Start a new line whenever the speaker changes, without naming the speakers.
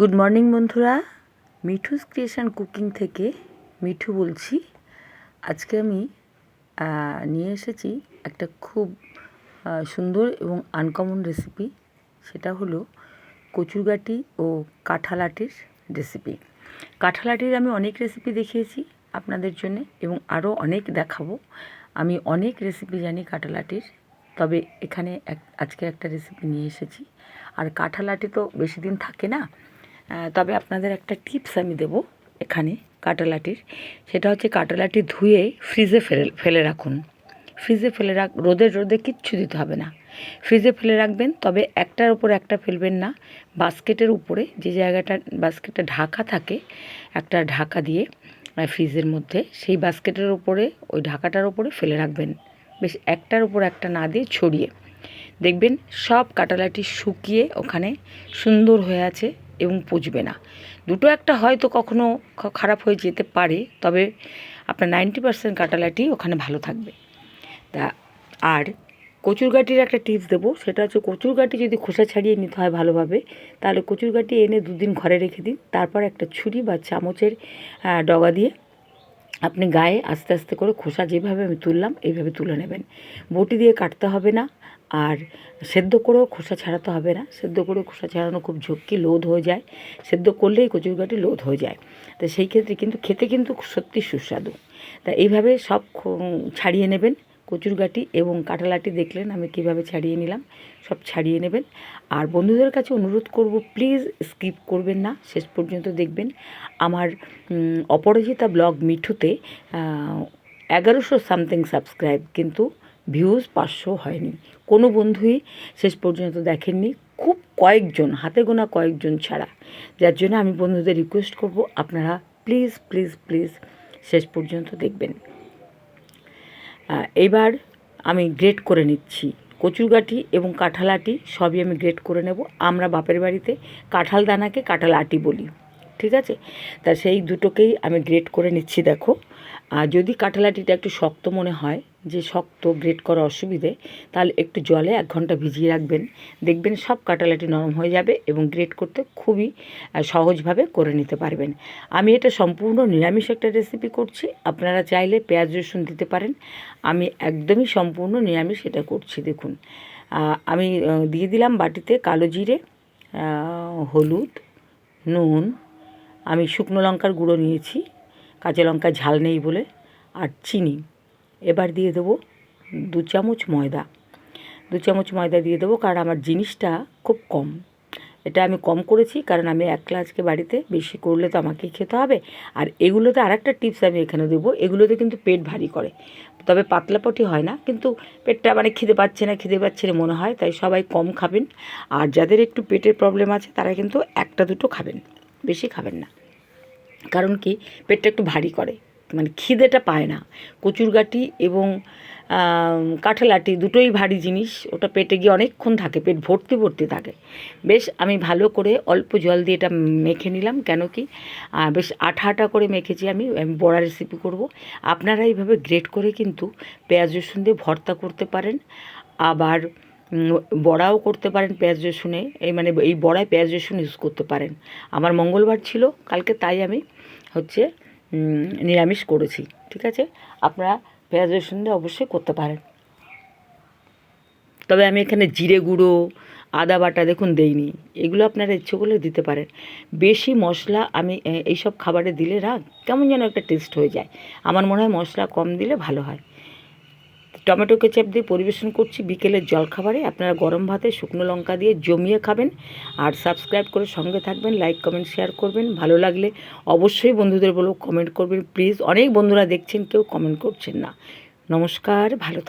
Good morning বন্ধুরা। Mithu's creation cooking থেকে মিঠু বলছি। আজকে আমি নিয়ে এসেছি একটা খুব সুন্দর এবং আনকমন রেসিপি সেটা হলো কচুরগাটি ও কাঁঠাল আটির রেসিপি কাঁঠাল আটির আমি অনেক রেসিপি দেখিয়েছি আপনাদের জন্য এবং আরও অনেক দেখাবো। আমি অনেক রেসিপি জানি কাঁঠাল আটির তবে এখানে এক, আজকে একটা রেসিপি নিয়ে এসেছি। আর কাঁঠাল আটি তো বেশি দিন থাকে না তবে আপনাদের একটা টিপস আমি দেবো এখানে কাঁটালাটির। সেটা হচ্ছে কাঁটালাটি ধুয়ে ফ্রিজে ফেলে ফেলে রাখুন। ফ্রিজে ফেলে রাখ, রোদে রোদে কিচ্ছু দিতে হবে না। ফ্রিজে ফেলে রাখবেন, তবে একটার উপর একটা ফেলবেন না। বাস্কেটের উপরে যে জায়গাটা, বাস্কেটটা ঢাকা থাকে, একটা ঢাকা দিয়ে ফ্রিজের মধ্যে সেই বাস্কেটের উপরে, ওই ঢাকাটার উপরে ফেলে রাখবেন। বেশ একটার উপর একটা না দিয়ে ছড়িয়ে। দেখবেন সব কাটালাটি শুকিয়ে ওখানে সুন্দর হয়ে আছে। এবং পচবে না। দুটো একটা হয়তো কখনো খারাপ হয়ে যেতে পারে, তবে আপনার নাইনটি পার্সেন্ট কাটালাটি ওখানে ভালো থাকবে। তা, আর কচুর গাটির একটা টিপস দেবো, সেটা হচ্ছে কচুর গাটি যদি খোসা ছাড়িয়ে নিতে হয় ভালোভাবে, তাহলে কচুর গাটি এনে দুদিন ঘরে রেখে দিন। তারপর একটা ছুরি বা চামচের ডগা দিয়ে আপনি গায়ে আস্তে আস্তে করে খোসা যেভাবে আমি তুললাম, এইভাবে তুলে নেবেন। বটি দিয়ে কাটতে হবে না। আর সেদ্ধ করেও খোসা ছাড়াতে হবে না। সেদ্ধ করে খোসা ছাড়ানো খুব ঝক্কি লোদ হয়ে যায়। সেদ্ধ করলেই কচুর গাটি লোদ হয়ে যায়। তো সেই ক্ষেত্রে কিন্তু খেতে কিন্তু সত্যি সুস্বাদু। তা এইভাবে সব ছাড়িয়ে নেবেন কচুর গাটি এবং কাঁঠালাটি দেখলেন আমি কীভাবে ছাড়িয়ে নিলাম, সব ছাড়িয়ে নেবেন। আর বন্ধুদের কাছে অনুরোধ করব, প্লিজ স্কিপ করবেন না, শেষ পর্যন্ত দেখবেন। আমার অপরাজিতা ব্লগ মিঠুতে এগারোশো সামথিং সাবস্ক্রাইব কিন্তু ভিউজ পাঁচশো হয়নি। কোনো বন্ধুই শেষ পর্যন্ত দেখেননি। খুব কয়েকজন হাতে গোনা কয়েকজন ছাড়া। যার জন্য আমি বন্ধুদের রিকোয়েস্ট করব আপনারা প্লিজ প্লিজ প্লিজ শেষ পর্যন্ত দেখবেন। আহ, এইবার আমি গ্রেট করে নিচ্ছি। কচুরগাটি এবং কাঁঠাল আটি সবই আমি গ্রেট করে নেব। আমরা বাপের বাড়িতে কাঁঠাল দানাকে কাঁঠাল আটি বলি। ঠিক আছে? তা সেই দুটোকেই আমি গ্রেট করে নিচ্ছি, দেখো। আর যদি কাঁঠাল আটিটা একটু শক্ত মনে হয়, যে শক্ত গ্রেট করা অসুবিধে, তাহলে একটু জলে এক ঘণ্টা ভিজিয়ে রাখবেন। দেখবেন সব কাঁঠালাটি নরম হয়ে যাবে এবং গ্রেট করতে খুবই সহজভাবে করে নিতে পারবেন। আমি এটা সম্পূর্ণ নিরামিষ একটা রেসিপি করছি। আপনারা চাইলে পেঁয়াজ রসুন দিতে পারেন। আমি একদমই সম্পূর্ণ নিরামিষ এটা করছি, দেখুন। আমি দিয়ে দিলাম বাটিতে কালো জিরে হলুদ, নুন আমি শুকনো লঙ্কার গুঁড়ো নিয়েছি, কাঁচা লঙ্কা ঝাল নেই বলে, আর চিনি। এবার দিয়ে দেবো দু চামচ ময়দা। দু চামচ ময়দা দিয়ে দেবো কারণ আমার জিনিসটা খুব কম। এটা আমি কম করেছি কারণ আমি একলা আজকে বাড়িতে, বেশি করলে তো আমাকেই খেতে হবে। আর এগুলোতে আরেকটা টিপস আমি এখানে দেবো, এগুলোতে কিন্তু পেট ভারী করে। তবে পাতলাপটি হয় না, কিন্তু পেটটা মানে খিদে পাচ্ছে না, খিদে পাচ্ছে না মনে হয়, তাই সবাই কম খাবেন। আর যাদের একটু পেটের প্রবলেম আছে, তারা কিন্তু একটা দুটো খাবেন। বেশি খাবেন না। কারণ কি? পেটটা একটু ভারী করে। মানে খিদেটা পায় না। কচুরগাটি এবং কাঁঠালাটি দুটোই ভারী জিনিস। ওটা পেটে গিয়ে অনেকক্ষণ থাকে, পেট ভর্তি ভর্তি থাকে। বেশ, আমি ভালো করে অল্প জল দিয়ে এটা মেখে নিলাম। কেন কি? বেশ আঠা আঠা করে মেখেছি আমি। আমি বড়া রেসিপি করব। আপনারা এইভাবে গ্রেট করে কিন্তু পেঁয়াজ রসুন দিয়ে ভর্তা করতে পারেন। আবার বড়াও করতে পারেন পেঁয়াজ রসুনে। এই মানে এই বড়ায় পেঁয়াজ রসুন ইউজ করতে পারেন। আমার মঙ্গলবার ছিল, কালকে তাই আমি হচ্ছে নিরামিষ করেছি, ঠিক আছে? আপনারা পেঁয়াজ রসুন দিয়ে অবশ্যই করতে পারেন। তবে আমি এখানে জিরে গুঁড়ো, আদা বাটা দেখুন দেইনি, এগুলো আপনারা ইচ্ছে করলে দিতে পারেন। বেশি মশলা আমি এইসব খাবারে দিলে না কেমন যেন একটা টেস্ট হয়ে যায়। আমার মনে হয় মশলা কম দিলে ভালো হয়। টমেটো কেচাপ দিয়ে পরিবেশন করছি বিকেলের জলখাবারে। আপনারা গরম ভাতে শুকনো লঙ্কা দিয়ে জমিয়ে খাবেন আর সাবস্ক্রাইব করে সঙ্গে থাকবেন, লাইক, কমেন্ট, শেয়ার করবেন। ভালো লাগলে অবশ্যই বন্ধুদের বলো, কমেন্ট করবেন। প্লিজ, অনেক বন্ধুরা দেখছেন, কেউ কমেন্ট করছেন না। নমস্কার, ভালো